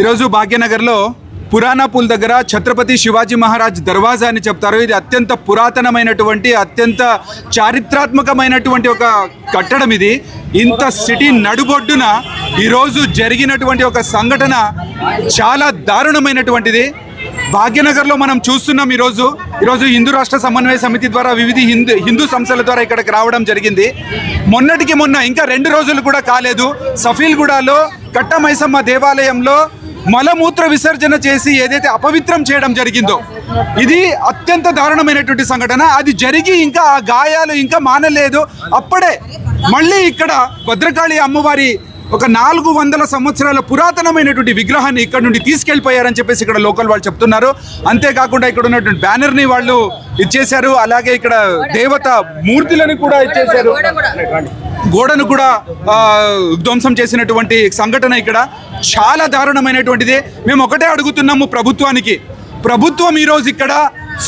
ఈరోజు భాగ్యనగర్లో పురాణ పుల్ దగ్గర ఛత్రపతి శివాజీ మహారాజ్ దర్వాజా అని చెప్తారు. ఇది అత్యంత పురాతనమైనటువంటి అత్యంత చారిత్రాత్మకమైనటువంటి ఒక కట్టడం ఇది. ఇంత సిటీ నడుబొడ్డున ఈరోజు జరిగినటువంటి ఒక సంఘటన చాలా దారుణమైనటువంటిది. భాగ్యనగర్లో మనం చూస్తున్నాం ఈరోజు. ఈరోజు హిందూ రాష్ట్ర సమన్వయ సమితి ద్వారా వివిధ హిందూ హిందూ సంస్థల ద్వారా ఇక్కడికి రావడం జరిగింది. మొన్నటికి మొన్న ఇంకా రెండు రోజులు కూడా కాలేదు. సఫీల్గూడలో కట్టమైసమ్మ దేవాలయంలో మలమూత్ర విసర్జన చేసి ఏదైతే అపవిత్రం చేయడం జరిగిందో ఇది అత్యంత దారుణమైనటువంటి సంఘటన. అది జరిగి ఇంకా ఆ గాయాలు ఇంకా మానలేదు. అప్పుడే మళ్ళీ ఇక్కడ భద్రకాళి అమ్మవారి ఒక నాలుగు వందల సంవత్సరాల పురాతనమైనటువంటి విగ్రహాన్ని ఇక్కడ నుండి తీసుకెళ్ళిపోయారని చెప్పేసి ఇక్కడ లోకల్ వాళ్ళు చెప్తున్నారు. అంతేకాకుండా ఇక్కడ ఉన్నటువంటి బ్యానర్ని వాళ్ళు ఇచ్చేశారు. అలాగే ఇక్కడ దేవత మూర్తులను కూడా ఇచ్చేశారు. గోడను కూడా ధ్వంసం చేసినటువంటి సంఘటన ఇక్కడ చాలా దారుణమైనటువంటిది. మేము ఒకటే అడుగుతున్నాము ప్రభుత్వానికి. ప్రభుత్వం ఈరోజు ఇక్కడ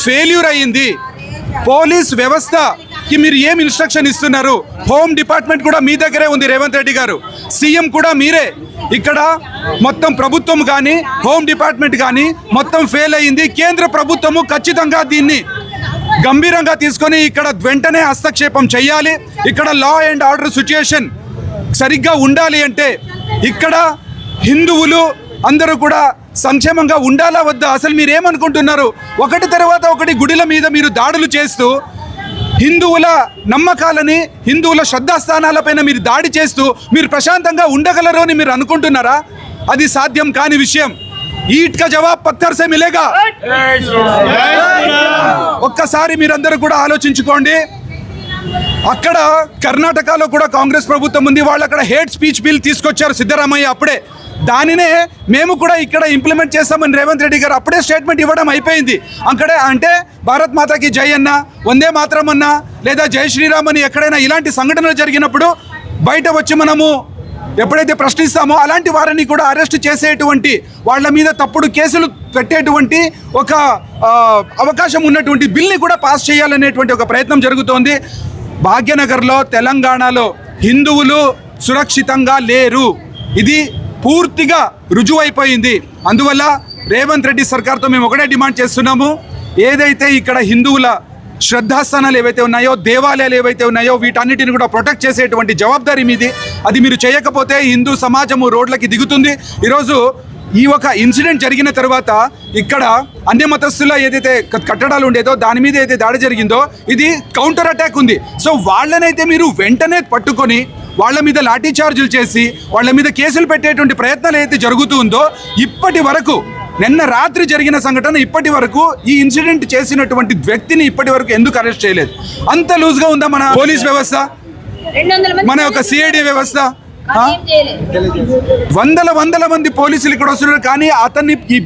ఫెయిల్యూర్ అయ్యింది. పోలీస్ వ్యవస్థకి మీరు ఏం ఇన్స్ట్రక్షన్ ఇస్తున్నారు? హోమ్ డిపార్ట్మెంట్ కూడా మీ దగ్గరే ఉంది రేవంత్ రెడ్డి గారు. సీఎం కూడా మీరే. ఇక్కడ మొత్తం ప్రభుత్వం కానీ హోమ్ డిపార్ట్మెంట్ కానీ మొత్తం ఫెయిల్ అయ్యింది. కేంద్ర ప్రభుత్వము ఖచ్చితంగా దీన్ని గంభీరంగా తీసుకొని ఇక్కడ వెంటనే హస్తక్షేపం చేయాలి ఇక్కడ లా అండ్ ఆర్డర్ సిచ్యుయేషన్ సరిగ్గా ఉండాలి అంటే ఇక్కడ హిందువులు అందరూ కూడా సంక్షేమంగా ఉండాలా వద్దా? అసలు మీరు ఏమనుకుంటున్నారు ఒకటి తర్వాత ఒకటి గుడిల మీద మీరు దాడులు చేస్తూ హిందువుల నమ్మకాలని హిందువుల శ్రద్ధాస్థానాలపైన మీరు దాడి చేస్తూ మీరు ప్రశాంతంగా ఉండగలరు అని మీరు అనుకుంటున్నారా? అది సాధ్యం కాని విషయం. ఈట్ కా జవాబ్ పత్థర్ సే మిలేగా. ఒక్కసారి మీరందరూ కూడా ఆలోచించుకోండి. అక్కడ కర్ణాటకలో కూడా కాంగ్రెస్ ప్రభుత్వం ఉంది. వాళ్ళు అక్కడ హేట్ స్పీచ్ బిల్ తీసుకొచ్చారు సిద్ధరామయ్య అప్పుడే. దానినే మేము కూడా ఇక్కడ ఇంప్లిమెంట్ చేస్తామని రేవంత్ రెడ్డి గారు అప్పుడే స్టేట్మెంట్ ఇవ్వడం అయిపోయింది. అక్కడే అంటే భారత్ మాతాకి జై అన్న వందే మాత్రం అన్న లేదా జై శ్రీరామ్ అని ఎక్కడైనా ఇలాంటి సంఘటనలు జరిగినప్పుడు బయట వచ్చి మనము ఎప్పుడైతే ప్రశ్నిస్తామో అలాంటి వారిని కూడా అరెస్ట్ చేసేటువంటి వాళ్ళ మీద తప్పుడు కేసులు పెట్టేటువంటి ఒక అవకాశం ఉన్నటువంటి బిల్ని కూడా పాస్ చేయాలనేటువంటి ఒక ప్రయత్నం జరుగుతోంది. భాగ్యనగర్లో తెలంగాణలో హిందువులు సురక్షితంగా లేరు. ఇది పూర్తిగా రుజువైపోయింది. అందువల్ల రేవంత్ రెడ్డి సర్కార్తో మేము ఒకటే డిమాండ్ చేస్తున్నాము. ఏదైతే ఇక్కడ హిందువుల శ్రద్ధాస్థానాలు ఏవైతే ఉన్నాయో దేవాలయాలు ఏవైతే ఉన్నాయో వీటన్నిటిని కూడా ప్రొటెక్ట్ చేసేటువంటి జవాబారి మీది. అది మీరు చేయకపోతే హిందూ సమాజము రోడ్లకి దిగుతుంది. ఈరోజు ఈ ఒక ఇన్సిడెంట్ జరిగిన తర్వాత ఇక్కడ అన్య మతస్థుల ఏదైతే కట్టడాలు ఉండేదో దాని మీద ఏదైతే దాడి జరిగిందో ఇది కౌంటర్ అటాక్ ఉంది. సో వాళ్ళనైతే మీరు వెంటనే పట్టుకొని వాళ్ళ మీద లాఠీ చార్జీలు చేసి వాళ్ళ మీద కేసులు పెట్టేటువంటి ప్రయత్నాలు ఏదైతే జరుగుతూ ఉందో ఇప్పటి వరకు నిన్న రాత్రి జరిగిన సంఘటన ఇప్పటి వరకు ఈ ఇన్సిడెంట్ చేసినటువంటి వ్యక్తిని ఇప్పటి వరకు ఎందుకు అరెస్ట్ చేయలేదు? అంత లూజ్గా ఉందా మన పోలీస్ వ్యవస్థ? మన యొక్క సిఐడి వ్యవస్థ? వందల వందల మంది పోలీసులు ఇక్కడ వస్తున్నారు కానీ అతన్ని ఈ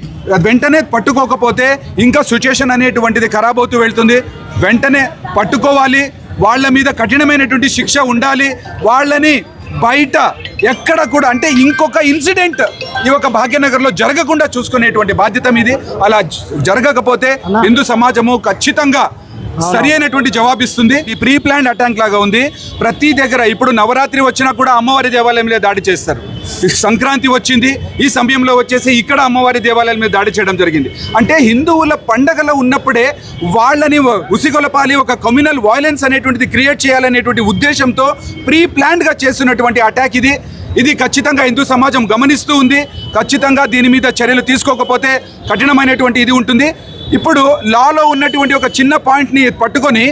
వెంటనే పట్టుకోకపోతే ఇంకా సిచ్యుయేషన్ అనేటువంటిది ఖరాబ్ అవుతూ వెళ్తుంది. వెంటనే పట్టుకోవాలి. వాళ్ళ మీద కఠినమైనటువంటి శిక్ష ఉండాలి. వాళ్ళని బయట ఎక్కడ కూడా అంటే ఇంకొక ఇన్సిడెంట్ ఈ యొక్క భాగ్యనగర్లో జరగకుండా చూసుకునేటువంటి బాధ్యత మీది. అలా జరగకపోతే హిందూ సమాజము ఖచ్చితంగా సరి అయినటువంటి జవాబిస్తుంది. ఈ ప్రీ ప్లాన్డ్ అటాక్ లాగా ఉంది. ప్రతి దగ్గర ఇప్పుడు నవరాత్రి వచ్చినా కూడా అమ్మవారి దేవాలయం మీద దాడి చేస్తారు. సంక్రాంతి వచ్చింది. ఈ సమయంలో వచ్చేసి ఇక్కడ అమ్మవారి దేవాలయాల మీద దాడి చేయడం జరిగింది. అంటే హిందువుల పండగలో ఉన్నప్పుడే వాళ్ళని ఉసిగొలపాలి ఒక కమ్యూనల్ వాయిలెన్స్ అనేటువంటిది క్రియేట్ చేయాలనేటువంటి ఉద్దేశంతో ప్రీ ప్లాన్డ్గా చేస్తున్నటువంటి అటాక్ ఇది. ఇది ఖచ్చితంగా హిందూ సమాజం గమనిస్తూ ఉంది. ఖచ్చితంగా దీని మీద చర్యలు తీసుకోకపోతే కఠినమైనటువంటి ఇది ఉంటుంది. ఇప్పుడు లాలో ఉన్నటువంటి ఒక చిన్న పాయింట్ని పట్టుకొని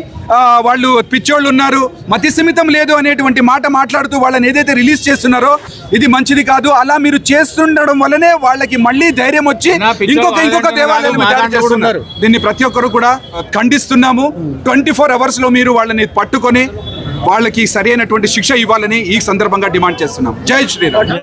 వాళ్ళు పిచ్చోళ్ళు ఉన్నారు. మతి సిమితం లేదు అనేటువంటి మాట మాట్లాడుతూ వాళ్ళని ఏదైతే రిలీజ్ చేస్తున్నారో ఇది మంచిది కాదు. అలా మీరు చేస్తుండడం వల్లనే వాళ్ళకి మళ్ళీ ధైర్యం వచ్చి ఇంకొక ఇంకొక దాడి చేస్తున్నారు. దీన్ని ప్రతి ఒక్కరు కూడా ఖండిస్తున్నాము. ట్వంటీ ఫోర్ అవర్స్లో మీరు వాళ్ళని పట్టుకొని వాళ్ళకి సరైనటువంటి శిక్ష ఇవ్వాలని ఈ సందర్భంగా డిమాండ్ చేస్తున్నాం. జై శ్రీరామ్.